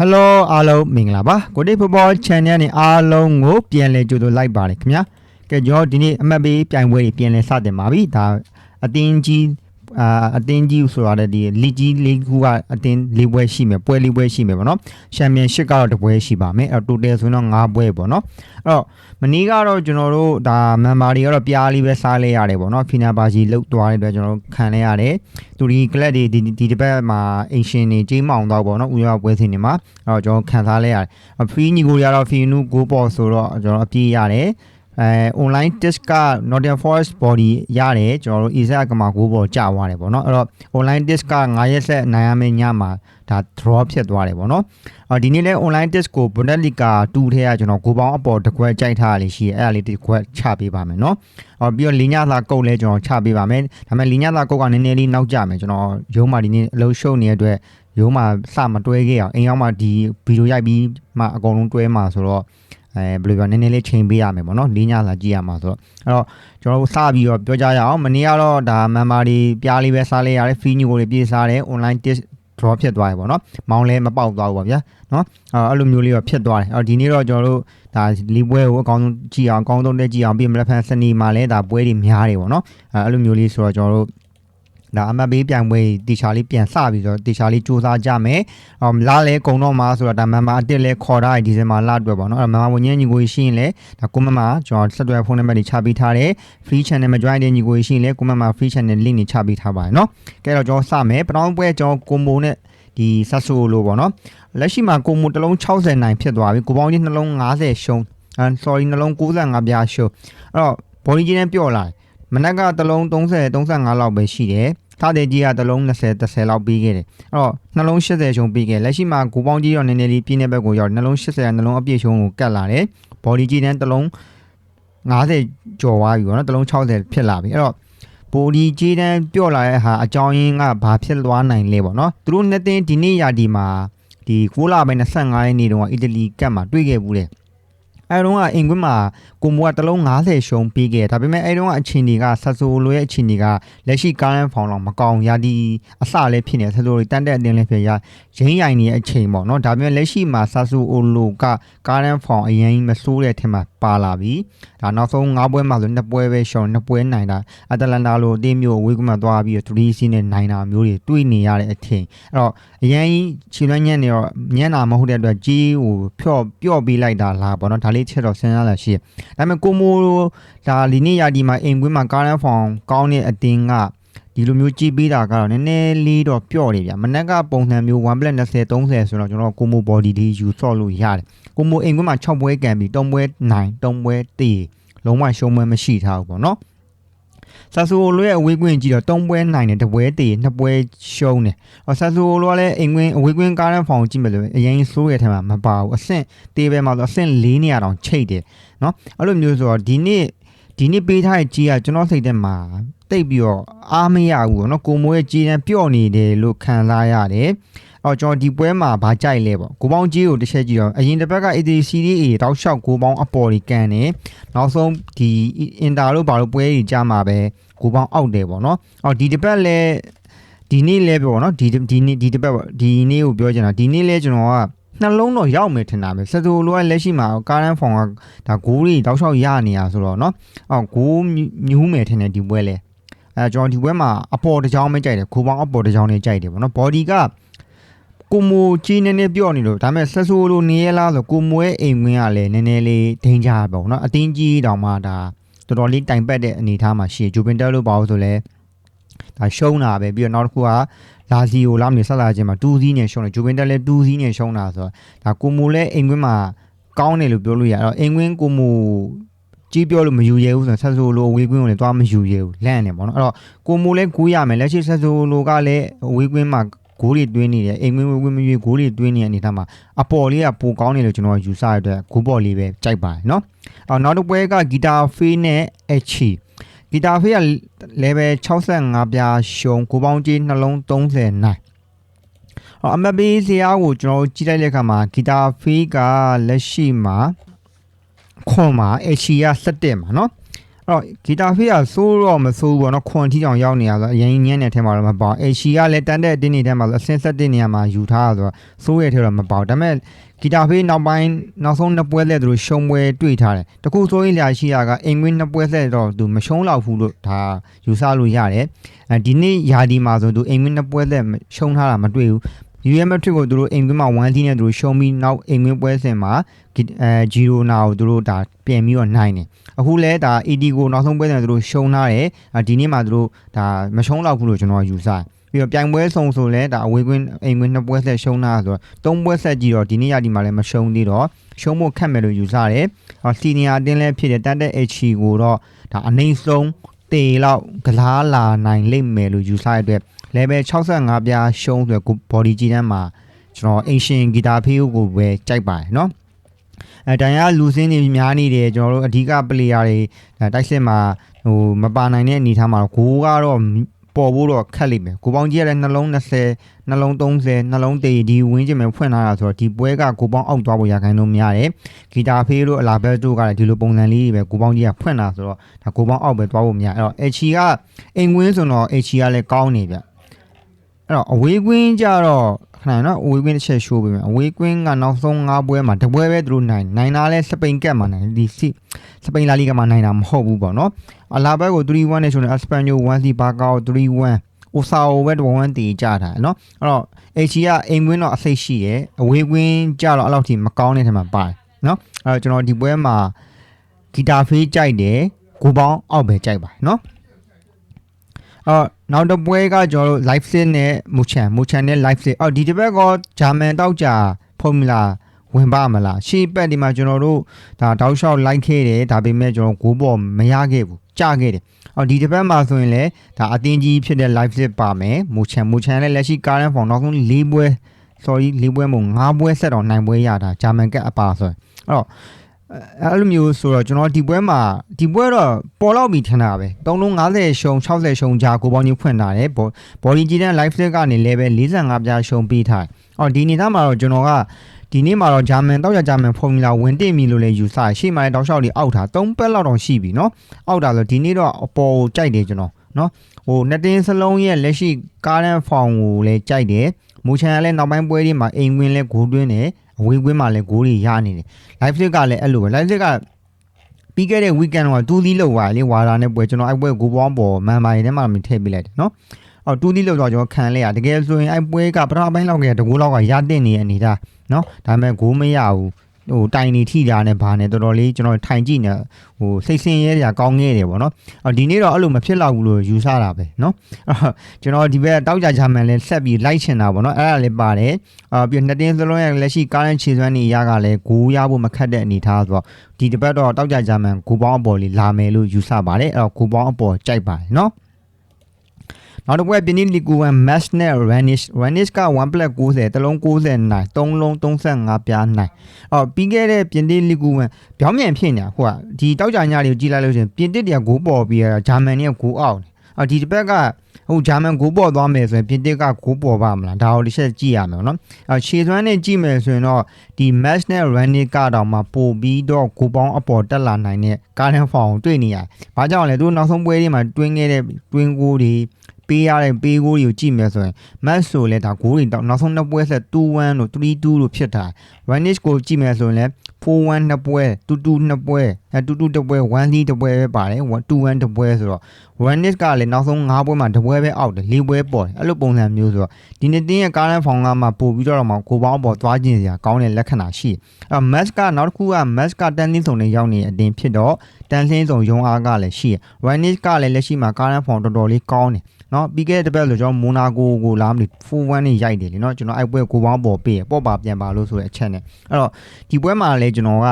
Hello အားလုံးမင်္ဂလာပါကိုတိဖော်ဘော channel နဲ့အားလုံးကိုပြန်လည်ကြိုဆိုလိုက်ပါတယ်ခင်ဗျာကဲကျွန်တော်ဒီနေ့အမှတ်ပေးပြိုင်ပွဲတွေပြန်လည်စတင်ပါပြီဒါအတင်းကြီး အာအတင်းကြီးဆိုရတဲ့ဒီလီကြီးလေးခုကအတင်းလေးပွဲရှိမယ်ပွဲလေးပွဲရှိမယ်ပေါ့နော်ချန်ပီယံရှစ်ကတော့တစ်ပွဲရှိပါမယ်အဲ့တော့ total ဆိုတော့၅ပွဲပေါ့နော်အဲ့တော့မနေ့ကတော့ကျွန်တော်တို့ဒါမန်မာတွေကတော့ပြားလေးပဲစားလဲရတယ်ပေါ့နော်ဖီနာပါဂျီလုတ်သွားတဲ့အတွက်ကျွန်တော်တို့ခံလဲရတယ်သူဒီကလပ်တွေဒီဒီတစ်ပတ်မှာအင်ရှင်တွေကြီးမောင်တော့ပေါ့နော်ဥရောပွဲစဉ်တွေမှာအဲ့တော့ကျွန်တော်ခံစားလဲရတယ်ဖီညီကိုရတော့ဖီနူကိုပေါ်ဆိုတော့ကျွန်တော်အပြေးရတယ် အဲ online test က Nottingham Forest body ရတယ်ကျွန်တော်တို့ Isaac ကမှာကိုပေါ်ကြာသွားတယ်ပေါ့နော်အဲ့တော့ online test က9ရက်ဆက်နိုင်ရမယ့်ညမှာဒါ draw ဖြစ်သွားတယ်ပေါ့နော်အော်ဒီနေ့လဲ online test ကို Bundesliga 2ထဲကကျွန်တော်ကိုပေါင်းအပေါ်တစ်ခွက်ကြိုက်ထားရလေးရှိရဲအဲ့ဒါလေးတစ်ခွက်ချပေးပါမယ်နော်အော်ပြီးတော့လင်းညသာကုတ်လဲကျွန်တော်ချပေးပါမယ်ဒါပေမဲ့လင်းညသာကုတ်ကနည်းနည်းလေးနောက်ကျမယ်ကျွန်တော်ရုံးမှာဒီနေ့အလုံးရှုပ်နေတဲ့အတွက်ရုံးမှာစမတွဲခဲ့အောင်အိမ်ရောက်မှဒီဗီဒီယိုရိုက်ပြီးမှအကုန်လုံးတွဲမှာဆိုတော့ အဲဘယ်လိုပြောနည်းနည်းလေးချိန်ပေးရမယ်ပေါ့နော်လင်းညသာကြည့်ရမှာဆိုတော့အဲ့တော့ကျွန်တော်တို့စပြီးတော့ပြောကြရအောင်မနေ့ကတော့ဒါမန်မာတွေပြားလေးပဲစားလိုက်ရတယ် free new ကိုတွေပြေးစားတယ် online test draw ဖြစ်သွားတယ်ပေါ့နော်မောင်းလဲမပေါက်သွားဘူးပါဗျာနော်အဲ့လိုမျိုးလေးတော့ဖြစ်သွားတယ်အဲ့တော့ဒီနေ့တော့ကျွန်တော်တို့ဒါလီပွဲကိုအကောင်းဆုံးကြည့်အောင်အကောင်းဆုံးတက်ကြည့်အောင်ပြီးမလက်ဖန်စနီမှာလဲဒါပွဲတွေများတယ်ပေါ့နော်အဲ့လိုမျိုးလေးဆိုတော့ကျွန်တော်တို့ ဒါအမတ်ဘေးပြိုင်ပွဲတီချာလေးပြန်စပြီးတော့တီချာလေးစူးစမ်းကြမယ်။အော်လာလဲကုံတော့မှာဆိုတော့ဒါမမအစ်စ်လဲခေါ်ထားတယ်ဒီဇင်ဘာလအတွက်ပေါ့နော်။အဲ့မမဝင်ညညီကိုရှိရင်လဲဒါကိုမမကျွန်တော်ဆက်သွယ်ဖုန်းနံပါတ်တွေချပေးထားတယ်။ free channel မှာ join တဲ့ညီကိုရှိရင်လဲကိုမမ free channel link တွေချပေးထားပါတယ်နော်။ကဲတော့ကျွန်တော်စမယ်ပထမပွဲကျွန်တော်ကွန်ဘိုနဲ့ဒီဆတ်ဆိုလိုပေါ့နော်။လက်ရှိမှာကိုမိုတစ်လုံး60နိုင်ဖြစ်သွားပြီ။ကိုပေါင်းကြီးနှလုံး90ရှုံး။ and sorry နှလုံး95ပြားရှုံး။အဲ့တော့ body ချင်းနဲ့ပြော့လာတယ်။ မနက်ကတစ်လုံး30 35လောက်ပဲရှိတယ်။ထားတဲ့ကြီးကတစ်လုံး20 30လောက်ပြီးခဲ့တယ်။အဲ့တော့နှလုံး80ရှုံးပြီးခဲ့လက်ရှိမှာကိုပေါင်းကြီးတော့နည်းနည်းလေးပြင်းတဲ့ဘက်ကိုရောက်နှလုံး80နှလုံးအပြည့်ရှုံးကိုကတ်လာတယ်။ body ကြီးနဲ့တစ်လုံး90ကျော်သွားပြီပေါ့နော်တစ်လုံး60ဖြစ်လာပြီအဲ့တော့ body ကြီးတန်းပြော့လာတဲ့ဟာအကြောင်းရင်းကဘာဖြစ်သွားနိုင်လဲပေါ့နော်သူတို့နှစ်သင်းဒီနေ့ရာဒီမှာဒီ6လပိုင်း25ရက်နေ့တုန်းကအီတလီကပ်မှာတွေ့ခဲ့ဘူးတယ် အဲတုန်းကအင်ကွင်းမှာကိုမိုကတလုံး90ရှုံးပြီးခဲ့ဒါပေမဲ့အဲတုန်းကအချိန်တွေကဆတ်ဆိုလိုရဲ့အချိန်တွေကလက်ရှိကားလန်ဖောင်လောက်မကောင်းရာဒီအစလည်းဖြစ်နေဆတ်ဆိုလိုတန်တဲ့အတင်းလည်းဖြစ်ရရင်းရိုင်နေတဲ့အချိန်ပေါ့နော်ဒါပေမဲ့လက်ရှိမှာဆတ်ဆိုအိုလိုကကားလန်ဖောင်အရင်မဆိုးတဲ့အထက်မှာပါလာပြီဒါနောက်ဆုံး၅ပွဲမှာဆိုနှစ်ပွဲပဲရှုံးနှစ်ပွဲနိုင်တာအတလန်တာလိုအတင်းမျိုးဝေးကွမှာသွားပြီးတော့3စီးနဲ့နိုင်တာမျိုးတွေတွေ့နေရတဲ့အထင်အဲ့တော့အရင်ခြေလွှမ်းညံ့နေတော့ညံ့တာမဟုတ်တဲ့အတွက်ကြီးဟိုဖြော့ပြော့ပေးလိုက်တာလားပေါ့နော်ဒါလေးချက်တော့စဉ်းစားလာရှိတယ်ဒါပေမဲ့ကိုမိုဒါလီနီယာဒီမှာအိမ်ကွင်းမှာကားလန်ဖောင်ကောင်းတဲ့အတင်းကဒီလိုမျိုးကြည့်ပေးတာကတော့နည်းနည်းလေးတော့ပျော့နေဗျာမနက်ကပုံစံမျိုး1 plus 20 30ဆိုတော့ကျွန်တော်ကိုမို body လေးယူဆော့လို့ရတယ်ကိုမိုအိမ်ကွင်းမှာ6ပွဲကန်ပြီး3ပွဲ9 3ပွဲတည်လုံးဝရှုံးပွဲမရှိထားဘူးပေါ့နော် ဆာဆူအိုလိုရဲ့အဝေးကွင်းကြည့်တော့3ပွဲနိုင်တယ်တပွဲတည်2ပွဲရှုံးတယ်။အော်ဆာဆူအိုလိုကလည်းအိမ်ကွင်းအဝေးကွင်းကားတဲ့ဖောင်ကြည့်မယ်လို့အရင်ဆိုးရတဲ့ထဲမှာမပါဘူး။အဆင့်တေးပဲမှာဆိုအဆင့်4နေရာတောင်ချိတ်တယ်နော်။အဲ့လိုမျိုးဆိုတော့ဒီနေ့ဒီနေ့ပေးထားတဲ့ကြီးကကျွန်တော်စိတ်ထဲမှာတိတ်ပြီးတော့အားမရဘူးပေါ့နော်။ကိုမိုးရဲ့ကြီးတန်းပျော့နေတယ်လို့ခံစားရတယ်။အော်ကျွန်တော်ဒီပွဲမှာဗာကြိုက်လဲပေါ့ကိုပေါင်းကြီးကိုတစ်ချက်ကြည့်တော့အရင်တစ်ပတ်က ADCDA တောက်လျှောက်ကိုပေါင်းအပေါ်ကြီးကန်တယ်နောက်ဆုံးဒီအင်တာလို့ဘာလို့ပွဲကြီးကြားမှာပဲ ကိုပေါင်းအောက်တယ်ပေါ့နော်အော်ဒီတစ်ပတ်လဲဒီနေ့လဲပေါ့နော်ဒီဒီနေ့ဒီတစ်ပတ်ပေါ့ဒီနေ့ကိုပြောချင်တာဒီနေ့လဲကျွန်တော်ကနှလုံးတော့ရောက်မယ်ထင်တာပဲစတိုလိုကလက်ရှိမှာကားရန်ဖောင်ကဒါဂိုးတွေတောက်လျှောက်ရနေတာဆိုတော့เนาะအော်ဂိုးမြူးမယ်ထင်တယ်ဒီပွဲလဲအဲကျွန်တော်ဒီပွဲမှာအပေါ်တစ်ကြောင်းပဲကြိုက်တယ်ခိုးပေါင်းအပေါ်တစ်ကြောင်းနဲ့ကြိုက်တယ်ပေါ့နော် body ကကိုမိုကြီးနေနေပြော့နေလို့ဒါပေမဲ့ဆက်ဆိုးလို့နေရလားဆိုကိုမိုရဲ့အိမ်ဝင်းကလည်းနည်းနည်းလေးဒိန်ကြပေါ့နော်အတင်းကြီးတောင်မှဒါ တော်တော်လေးတိုင်ပတ်တဲ့အနေအထားမှာရှိဂျူပင်တက်လို့ပါလို့ဆိုလဲဒါရှုံးတာပဲပြီးတော့နောက်တစ်ခုကလာစီကိုလာမနေဆက်လာခြင်းမှာ2စီးနဲ့ရှုံးတယ်ဂျူပင်တက်လည်း2စီးနဲ့ရှုံးတာဆိုတော့ဒါကိုမိုလည်းအိမ်ဝင်းမှာကောင်းတယ်လို့ပြောလို့ရတော့အိမ်ဝင်းကိုမိုကြီးပြောလို့မယူရဲဘူးဆိုတော့ဆက်ဆိုလိုအဝေးကွင်းကိုလည်းသွားမယူရဲဘူးလန့်နေပေါ့နော်အဲ့တော့ကိုမိုလည်းကူးရမယ်လက်ရှိဆက်ဆိုလိုကလည်းအဝေးကွင်းမှာ ဂိုးတွေတွင်းနေတယ်အိမ်ဝင်းဝင်းမရွေးဂိုးတွေတွင်းနေတဲ့အနေထားမှာအပေါ်လေးကပိုကောင်းတယ်လို့ကျွန်တော်ယူဆရတဲ့ဂိုးပေါ်လေးပဲကြိုက်ပါတယ်နော်အော်နောက်တစ်ပွဲကဂီတာဖေးနဲ့အချီဂီတာဖေးက level 65ပြားရှုံကိုပေါင်းကြီးနှလုံး30နိုင်အော်အမဘေးစရာကိုကျွန်တော်ကြည့်လိုက်တဲ့အခါမှာဂီတာဖေးကလက်ရှိမှာခွန်မှာအချီက17မှာနော် တော့ဂီတာဖေးကစိုးတော့မစိုးဘူးပေါ့နော်ခွန်ထီတောင်ရောက်နေရဆိုအရင်ညံ့တဲ့ထဲမှာတော့မပေါ့အေရှီကလည်းတန်တဲ့အတင်းနေထဲမှာဆိုအစင်းဆက်တဲ့နေရာမှာယူထားတာဆိုတော့စိုးရဲ့ထဲတော့မပေါ့ဒါပေမဲ့ဂီတာဖေးနောက်ပိုင်းနောက်ဆုံးနှစ်ပွဲလက်သူတို့ရှုံးပွဲတွေ့ထားတယ်တခုစိုးရင်လျာရှိတာကအင်္ဂွင်းနှစ်ပွဲလက်တော့သူမရှုံးလောက်ဘူးလို့ဒါယူဆလို့ရတယ်အဲဒီနေ့ယာဒီမှာဆိုသူအင်္ဂွင်းနှစ်ပွဲလက်ရှုံးထားတာမတွေ့ဘူး UM Matrix ကိုသူတို့အိမ်ကွင်းမှာ1 team နဲ့သူတို့ရှုံးပြီးနောက်အိမ်ကွင်းပွဲစဉ်မှာအဲဂျီရိုနာကိုသူတို့ဒါပြန်ပြီးတော့နိုင်တယ် အခုလဲဒါ AD ကိုနောက်ဆုံးပွဲစဉ်သူတို့ရှုံးထားတယ်ဒီနေ့မှသူတို့ဒါမရှုံးတော့ဘူးလို့ကျွန်တော်ယူဆတယ်ပြီးတော့ပြိုင်ပွဲဆုံးဆိုလဲဒါအဝေးကွင်းအိမ်ကွင်းနှစ်ပွဲဆက်ရှုံးတာဆိုတော့သုံးပွဲဆက်ကြည့်တော့ဒီနေ့ရဒီမှာလည်းမရှုံးသေးတော့ရှုံးဖို့ခက်မယ်လို့ယူဆတယ်။အော်စီနီယာအတင်းလည်းဖြစ်တယ်တန်တဲ့ HC ကိုတော့ဒါအနိုင်ဆုံးတေလောက်ကလားလာနိုင်လိမ့်မယ်လို့ယူဆရတဲ့ level 65ပြားရှုံးဆိုတော့ body ကြီးတန်းမှာကျွန်တော်အင်ရှင်ဂီတာဖေးကိုပဲကြိုက်ပါတယ်နော်။ အဲတန်ရလူစင်းတွေများနေတယ်ကျွန်တော်တို့အဓိက player တွေတိုက်စစ်မှာဟိုမပါနိုင်တဲ့အနေထားမှာဂိုးကတော့ပေါ်ဖို့တော့ခက်လိမ့်မယ်ကိုပေါင်းကြီးရတဲ့နှလုံး20နှလုံး30နှလုံးတေဒီဝင်းကျင်မဲ့ဖွင့်လာတာဆိုတော့ဒီပွဲကကိုပေါင်းအောက်သွားဖို့ရခိုင်လို့များတယ်ဂီတာဖေးတို့အလာဘက်တို့ကလည်းဒီလိုပုံစံလေးတွေပဲကိုပေါင်းကြီးကဖွင့်လာဆိုတော့ဒါကိုပေါင်းအောက်ပဲသွားဖို့များအဲ့တော့ H ကအိမ်ဝင်းဆိုတော့ H ကလည်းကောင်းနေဗျအဲ့တော့အဝေးကွင်းကြတော့ ခဏနော်အဝေးကွင်းတစ်ချက်ရှိုးပေးမယ်အဝေးကွင်းကနောက်ဆုံး၅ပွဲမှာတပွဲပဲသူတို့နိုင်နိုင်တာလဲစပိန်ကက်မှာနိုင်ဒီစီစပိန်လာလီဂါမှာနိုင်တာမဟုတ်ဘူးပေါ့နော်အလာဘက်ကို3-1နဲ့ဆိုရင်အစပန်ညို1စီဘာကာကို3-1အိုဆာအိုပဲ1-1တီးကြတာနော်အဲ့တော့ H ကအိမ်ကွင်းတော့အစိတ်ရှိတယ်အဝေးကွင်းကြတော့အဲ့လောက်ထိမကောင်းတဲ့ထက်မှာပါတယ်နော်အဲ့တော့ကျွန်တော်ဒီပွဲမှာဂီတာဖေးကြိုက်တယ်ကိုပေါင်းအောက်ပဲကြိုက်ပါတယ်နော်အော် နောက်တစ်ပွဲကကျွန်တော်တို့ live sit နဲ့မူချန်မူချန်နဲ့ live sit အော်ဒီတစ်ပတ်ကဂျာမန်တောက်ကြ formula ဝင်ပါမလားရှေ့ပတ်ဒီမှာကျွန်တော်တို့ဒါတောက်လျှောက်လိုက်ခဲ့တယ်ဒါပေမဲ့ကျွန်တော်ဂိုးပေါ်မရခဲ့ဘူးကြခဲ့တယ်အော်ဒီတစ်ပတ်မှာဆိုရင်လည်းဒါအတင်းကြီးဖြစ်တဲ့ live sit ပါမယ်မူချန်မူချန်လည်းလက်ရှိ current form နောက်ဆုံး၄ပွဲ sorry ၄ပွဲမဟုတ်၅ပွဲဆက်တော့နိုင်ပွဲရတာဂျာမန်ကက်အပါဆိုရင်အဲ့တော့ အဲ့လိုမျိုးဆိုတော့ကျွန်တော်ဒီပွဲမှာဒီပွဲတော့ပေါ်လောက်ပြီထင်တာပဲ3လုံး50ရှုံ60ရှုံကြာကိုပေါင်းကြီးဖွင့်လာတယ်ဘော်ဒီဂျီတန် live set ကနေ level 45ပြားရှုံပေးထားတယ်အော်ဒီနေ့သားမှာတော့ကျွန်တော်ကဒီနေ့မှာတော့ဂျာမန်တောက်ကြဂျာမန်ဖော်မူလာဝင်တင်ပြီလို့လည်းယူဆရှေ့မှာလည်းတောက်လျှောက်တွေအောက်ထား3ပတ်လောက်တောင်ရှိပြီเนาะအောက်တာဆိုဒီနေ့တော့အပေါ်ကိုကြိုက်တယ်ကျွန်တော်เนาะဟိုနှစ်တင်းစလုံးရဲ့လက်ရှိကားရန်ဖောင်ကိုလည်းကြိုက်တယ်မူချန်ကလည်းနောက်ပိုင်းပွဲတွေမှာအိမ်ဝင်လဲဂိုးတွင်းတယ် အဝေးကွင်းမှာလည်းဂိုးတွေရနေတယ် live flip ကလည်းအဲ့လိုပဲ live flip ကပြီးခဲ့တဲ့ weekend ကတူးသီးလောက်ပါလေဝါရာနဲ့ပွဲကျွန်တော်အဲ့ပွဲကိုပေါင်းပေါ်မန်မာရီထဲမှာမထည့်ပေးလိုက်တယ်နော်အော်တူးသီးလောက်တော့ကျွန်တော်ခံလဲရတကယ်ဆိုရင်အဲ့ပွဲကပထမပိုင်းလောက်ကတကူလောက်ကရတဲ့နေရအနေဒါနော်ဒါပေမဲ့ဂိုးမရဘူး ဟိုတိုင်နေထိတာနဲ့ဘာနဲ့တော်တော်လေးကျွန်တော်ထိုင်ကြည့်နေဟိုစိတ်ဆင်းရဲကြကောင်းခဲ့တယ်ပေါ့နော်အော်ဒီနေ့တော့အဲ့လိုမဖြစ်တော့ဘူးလို့ယူဆတာပဲနော်အော်ကျွန်တော်ဒီဘက်တောက်ကြဂျာမန်လဲဆက်ပြီးလိုက်ချင်တာပေါ့နော်အဲ့ဒါလည်းပါတယ်အာပြီးနှစ်တင်းစလုံးရဲ့လက်ရှိကားလန်ခြေစွမ်းနေရကလည်းဂိုးရဖို့မခက်တဲ့အနေထားဆိုတော့ဒီတစ်ပတ်တော့တောက်ကြဂျာမန်ဂိုးပေါင်းအပေါ်လေးလာမယ်လို့ယူဆပါတယ်အဲ့တော့ဂိုးပေါင်းအပေါ်ကြိုက်ပါတယ်နော် နောက်တစ်ပွဲပြင်းနေလီကူဝန် match နဲ့ vanish vanish က1 plus 90တလုံး90နိုင်3လုံး35ပြားနိုင်အော်ပြီးခဲ့တဲ့ပြင်းနေလီကူဝန်ပြောင်းပြန်ဖြစ်နေတာဟိုကဒီတောက်ကြညတွေကိုကြည့်လိုက်လို့ရှင်ပြင်းတစ်တရဂိုးပေါ်ပြီးရဂျာမန်နဲ့ဂိုးအောက်အော်ဒီတစ်ပတ်ကဟိုဂျာမန်ဂိုးပေါ်သွားမယ်ဆိုရင်ပြင်တစ်ကဂိုးပေါ်ပါမလားဒါကိုတစ်ချက်ကြည့်ရမယ်နော်အဲခြေသွမ်းနဲ့ကြည့်မယ်ဆိုရင်တော့ဒီ match နဲ့ running ကတော့မှပို့ပြီးတော့ဂိုးပေါင်းအပေါ်တက်လာနိုင်တဲ့ကားတန်းဖောင်ကိုတွေ့နေရတယ်။ဘာကြောင့်လဲသူနောက်ဆုံးပွဲတွေမှာတွင်းခဲ့တဲ့တွင်းကိုတွေ ပေးရတဲ့ပေးကိုတွေကိုကြည့်မယ်ဆိုရင် match ဆိုလဲဒါဂိုးတွေတော့နောက်ဆုံးနှစ်ပွဲဆက်2-1လို့3-2လို့ဖြစ်တာ Vanish ကိုကြည့်မယ်ဆိုရင်လဲ4-1နှစ်ပွဲ2-2နှစ်ပွဲအဲ2-2တစ်ပွဲ1-3တစ်ပွဲပဲပါတယ်2-1တစ်ပွဲဆိုတော့ Vanish ကလည်းနောက်ဆုံး5ပွဲမှာတစ်ပွဲပဲအောက်တယ်၄ပွဲပေါ်တယ်အဲ့လိုပုံစံမျိုးဆိုတော့ဒီနေ့တင်းရဲ့ကားလန်ဖောင်ကမှပို့ပြီးတော့မှကိုပေါင်းပေါ်သွားခြင်းစရာကောင်းတဲ့လက္ခဏာရှိတယ်အဲ match ကနောက်တစ်ခုက match ကတန်သင်းဆောင်နဲ့ရောက်နေတဲ့အတင်းဖြစ်တော့တန်သင်းဆောင်ရုံအားကလည်းရှိတယ် Vanish ကလည်းလက်ရှိမှာကားလန်ဖောင်တော်တော်လေးကောင်းတယ် နော်ပြီးခဲ့တဲ့တစ်ပတ်ဆိုကျွန်တော်မိုနာကိုကိုလာမလို့4-1နဲ့ရိုက်တယ်လीเนาะကျွန်တော်အဲ့ပွဲကိုပေါင်းပေါ်ပေးပေါ့ပါပြန်ပါလို့ဆိုတဲ့အချက်နဲ့အဲ့တော့ဒီပွဲမှာလည်းကျွန်တော်က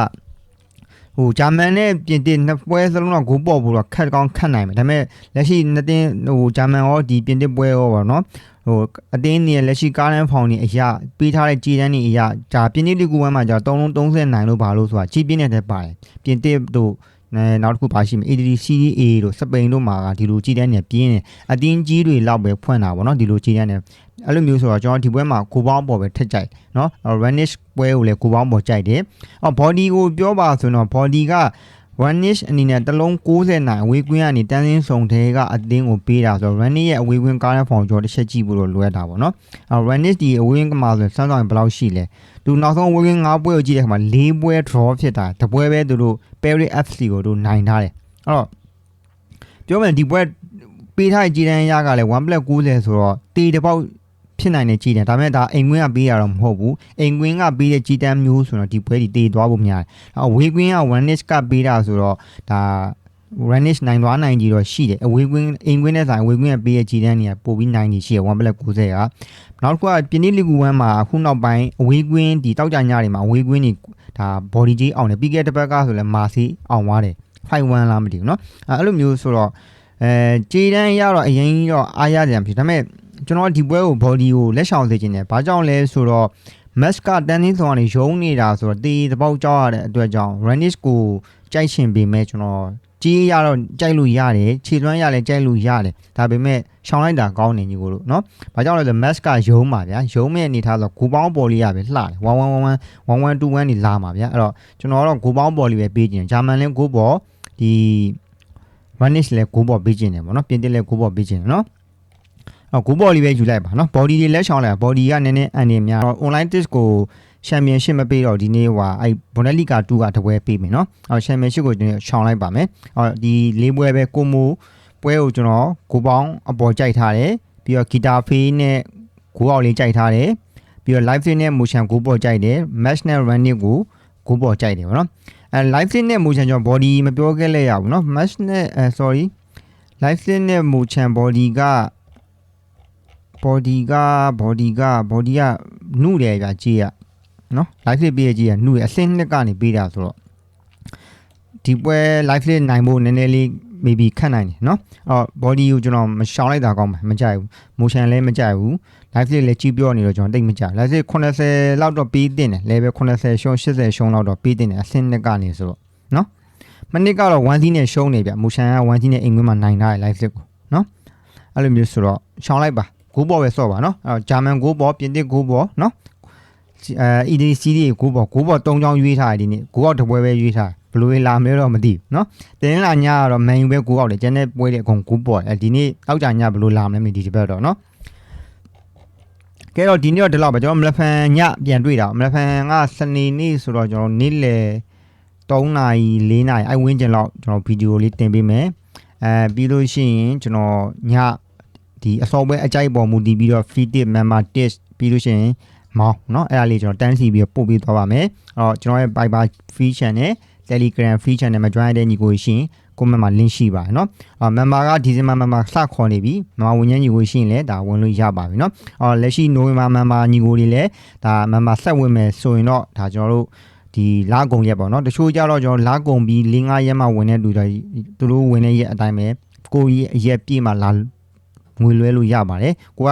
ဟိုဂျာမန်နဲ့ပြင်သစ်နှစ်ပွဲစလုံးတော့ဂိုးပေါ်ဖို့တော့ခက်ကောင်းခက်နိုင်မယ်ဒါပေမဲ့လက်ရှိနှစ်တင်းဟိုဂျာမန်ရောဒီပြင်သစ်ပွဲရောပေါ့နော်ဟိုအတင်းနေလက်ရှိကားလန်ဖောင်နေအရာပေးထားတဲ့ကြည်တန်းနေအရာဂျာပြင်သစ်လီကူဝမ်းမှာဂျာ3လုံး39လို့ပါလို့ဆိုတာကြီးပြင်းနေတဲ့ပါတယ်ပြင်သစ်တို့အဲ နောက်တစ်ခုပါရှိမယ် ADD CDA တို့စပိန်တို့မှာကဒီလိုကြည်တန်းနေပြင်းနေအတင်းကြီးတွေလောက်ပဲဖွင့်တာပေါ့နော်ဒီလိုကြည်တန်းနေအဲ့လိုမျိုးဆိုတော့ကျွန်တော်ဒီပွဲမှာကိုပေါင်းပေါ်ပဲထက်ကြိုက်နော် Vanish ပွဲကိုလည်းကိုပေါင်းပေါ်ကြိုက်တယ်အော် body ကိုပြောပါဆိုတော့ body က one niche အနေနဲ့တစ်လုံး60နိုင်အဝေးကွင်းကနေတန်းစင်းဆောင်တဲ့ကအသင်းကိုပေးတာဆိုတော့ run niche ရဲ့အဝေးကွင်းကားတဲ့ဖောင်ကျော်တစ်ချက်ကြည့်ဖို့တော့လွယ်တာပေါ့နော်အဲ run niche ဒီအဝေးကွင်းကမှာဆိုစမ်းဆောင်ရင်ဘယ်လောက်ရှိလဲ သူနောက်ဆုံးအဝေးကွင်း၅ပွဲကိုကြည့်တဲ့အခါမှာ၄ပွဲ draw ဖြစ်တာတစ်ပွဲပဲသူတို့ Perry FC ကိုသူနိုင်ထားတယ်အဲ့တော့ပြောမယ်ဒီပွဲပေးထားတဲ့ကြည်တန်းရကလည်း1.90ဆိုတော့တေတစ်ပေါက်ဖြစ်နိုင်တဲ့ကြည်တန်းဒါပေမဲ့ဒါအိမ်ကွင်းကပေးရတော့မဟုတ်ဘူးအိမ်ကွင်းကပေးတဲ့ကြည်တန်းမျိုးဆိုတော့ဒီပွဲဒီတေသွားဖို့များတယ်အဝေးကွင်းက1 niche ကပေးတာဆိုတော့ဒါ ranish နိုင်သွားနိုင်ကြီးတော့ရှိတယ်အဝေးကွင်းအိမ်ကွင်းနဲ့ဆိုင်အဝေးကွင်းကပေးရဲ့ကြည်တန်းတွေကပို့ပြီးနိုင်ကြီးရှိတယ်1 black 90ကနောက်တစ်ခုကပြင်းနေလီဂူ1မှာအခုနောက်ပိုင်းအဝေးကွင်းဒီတောက်ကြညတွေမှာအဝေးကွင်းတွေဒါ body ကြီးအောင်တယ်ပြီးခဲ့တဲ့ဘက်ကဆိုလဲမာစီအောင်သွားတယ်5-1လားမသိဘူးเนาะအဲအဲ့လိုမျိုးဆိုတော့အဲကြည်တန်းရတော့အရင်ကြီးတော့အားရကြံဖြစ်ဒါပေမဲ့ကျွန်တော်ဒီပွဲကို body ကိုလက်ဆောင်စေခြင်းတယ်ဘာကြောင့်လဲဆိုတော့ mask ကတန်းတင်းဆောင်ကနေရုံးနေတာဆိုတော့တေးတပေါက်ကြောက်ရတဲ့အတွက်ကြောင့် ranish ကိုကြိုက်ရှင်ပေမဲ့ကျွန်တော် ကြီးရတော့ကြိုက်လို့ရတယ်ခြေလွှမ်းရလည်းကြိုက်လို့ရတယ်ဒါပေမဲ့ရှောင်းလိုက်တာကောင်းနေညီကိုတို့နော်။ဘာကြောင့်လဲဆို mask ကယုံပါဗျာ။ယုံမဲ့အနေထားဆိုဂူပေါင်းပေါ်လေးရပဲလှတယ်။1111 1121နေလာပါဗျာ။အဲ့တော့ကျွန်တော်ကတော့ဂူပေါင်းပေါ်လေးပဲပေးခြင်းဂျာမန်လည်းဂူပေါ်ဒီမနစ်လည်းဂူပေါ်ပေးခြင်းတယ်ပေါ့နော်။ပြင်သစ်လည်းဂူပေါ်ပေးခြင်းတယ်နော်။အော်ဂူဘော်လေးပဲယူလိုက်ပါနော် body တွေလက်ချောင်းလိုက် body ကနည်းနည်းအန်နေများ online test ကို championship မပေးတော့ဒီနေ့ဟိုအဲ့ Bundesliga 2ကတပွဲပေးမယ်เนาะအော် championship ကိုကျွန်တော်ရှောင်းလိုက်ပါမယ်အော်ဒီလေးပွဲပဲကိုမိုပွဲကိုကျွန်တော်ကိုပေါင်းအပေါ်ကြိုက်ထားတယ်ပြီးတော့ guitar fee နဲ့ကိုအောင်လေးကြိုက်ထားတယ်ပြီးတော့ live stream နဲ့ motion ကိုပေါ်ကြိုက်တယ် match နဲ့ running ကိုကိုပေါ်ကြိုက်တယ်ဗောနော်အဲ live stream နဲ့ motion ကျွန်တော် body မပြောခဲ့လဲရဘူးเนาะ match နဲ့အဲ sorry live stream နဲ့ motion body က body က body က body ကနှုတယ်ဗျာကြည့်ရ နော် live flip ပေးရကြီးကနှုတ်ရအဆင့်နှစ်ကနေပေးတာဆိုတော့ဒီပွဲ live flip နိုင်ဖို့နည်းနည်းလေး maybe ခက်နိုင်တယ်နော်အော် body ကိုကျွန်တော်မရှောင်လိုက်တာကောင်းပါမကြိုက်ဘူး motion လည်းမကြိုက်ဘူး live flip လည်းကြီးပြောနေတော့ကျွန်တော်တိတ်မကြိုက် live flip 80လောက်တော့ပေးတင်တယ် level 80ရှုံး80ရှုံးလောက်တော့ပေးတင်တယ်အဆင့်နှစ်ကနေဆိုတော့နော်မနစ်ကတော့1 C နဲ့ရှုံးနေဗျ motion က1 C နဲ့အိမ်ကွင်းမှာနိုင်ထားတယ် live flip ကိုနော်အဲ့လိုမျိုးဆိုတော့ရှောင်လိုက်ပါဂိုးဘော်ပဲဆော့ပါနော်အဲ့တော့ဂျာမန်ဂိုးဘော်ပြင်သစ်ဂိုးဘော်နော် အဲအီဒီစီးဒီကိုဘောကိုဘော၃ချောင်းရွေးထားတယ်ဒီနေ့ကိုဘောတပွဲပဲရွေးထားဘလို့လာမဲတော့မသိဘူးနော်တင်းလာညကတော့မန်ယူပဲကိုဘောတယ်ကျန်တဲ့ပွဲတွေအကုန်ကိုဘောအဲဒီနေ့အောက်ကြညဘလို့လာမလဲမသိဒီဘက်တော့နော်ကဲတော့ဒီနေ့တော့ဒီလောက်ပဲကျွန်တော်မလဖန်ညပြန်တွေ့တာမလဖန်ကစနေနေ့ဆိုတော့ကျွန်တော်နေ့လယ်3နာရီ4နာရီအိုင်ဝင်းကျင်လောက်ကျွန်တော်ဗီဒီယိုလေးတင်ပေးမယ်အဲပြီးလို့ရှိရင်ကျွန်တော်ညဒီအစောပွဲအကြိုက်ပေါ်မူတည်ပြီးတော့ free tip member test ပြီးလို့ရှိရင် မောင်းเนาะအဲ့ဒါလေးကျွန်တော်တန်းစီပြီးပို့ပေးသွားပါမယ်အဲ့တော့ကျွန်တော်ရဲ့ Viber free channel Telegram free channel မှာ join တဲ့ညီကိုရှိရင် comment မှာ link ရှိပါတယ်เนาะအော် member ကဒီဇင်ဘာ member စခေါ်နေပြီ member ဝင်ညညီကိုရှိရင်လည်းဒါဝင်လို့ရပါပြီเนาะအော်လက်ရှိ November member ညီကိုတွေလည်းဒါ member ဆက်ဝင်မယ်ဆိုရင်တော့ဒါကျွန်တော်တို့ဒီလာကုံရက်ပေါ့เนาะတချို့ကြတော့ကျွန်တော်လာကုံပြီး၄၅ရက်မှဝင်တဲ့လူတွေသူတို့ဝင်တဲ့ရက်အတိုင်းပဲကိုကြီးရက်ပြည့်မှလာ ငွေလွှဲလို့ရပါတယ်ကိုက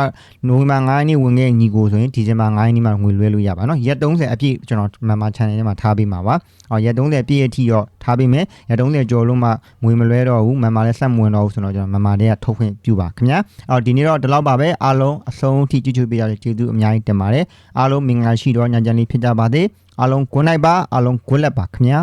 နိုဝင်ဘာ9ရက်နေ့ဝင်ခဲ့ညီကိုဆိုရင်ဒီဇင်ဘာ9ရက်နေ့မှာငွေလွှဲလို့ရပါနော်ရက်30အပြည့်ကျွန်တော်မန်မာ channel ထဲမှာထားပေးမှာပါအော်ရက်30အပြည့်အထိတော့ထားပေးမယ်ရက်30ကျော်လို့မှငွေမလွှဲတော့ဘူးမန်မာလည်းစက်မဝင်တော့ဘူးဆိုတော့ကျွန်တော်မန်မာတွေကထုတ်ခွင့်ပြုပါခင်ဗျာအော်ဒီနေ့တော့ဒီလောက်ပါပဲအားလုံးအဆုံးအထိကြည့်ကြည့်ပေးကြတဲ့ကျေးဇူးအများကြီးတင်ပါတယ်အားလုံးမင်္ဂလာရှိတော့ညချမ်းလေးဖြစ်ကြပါစေအားလုံး good night ပါအားလုံး good luck ပါခင်ဗျာ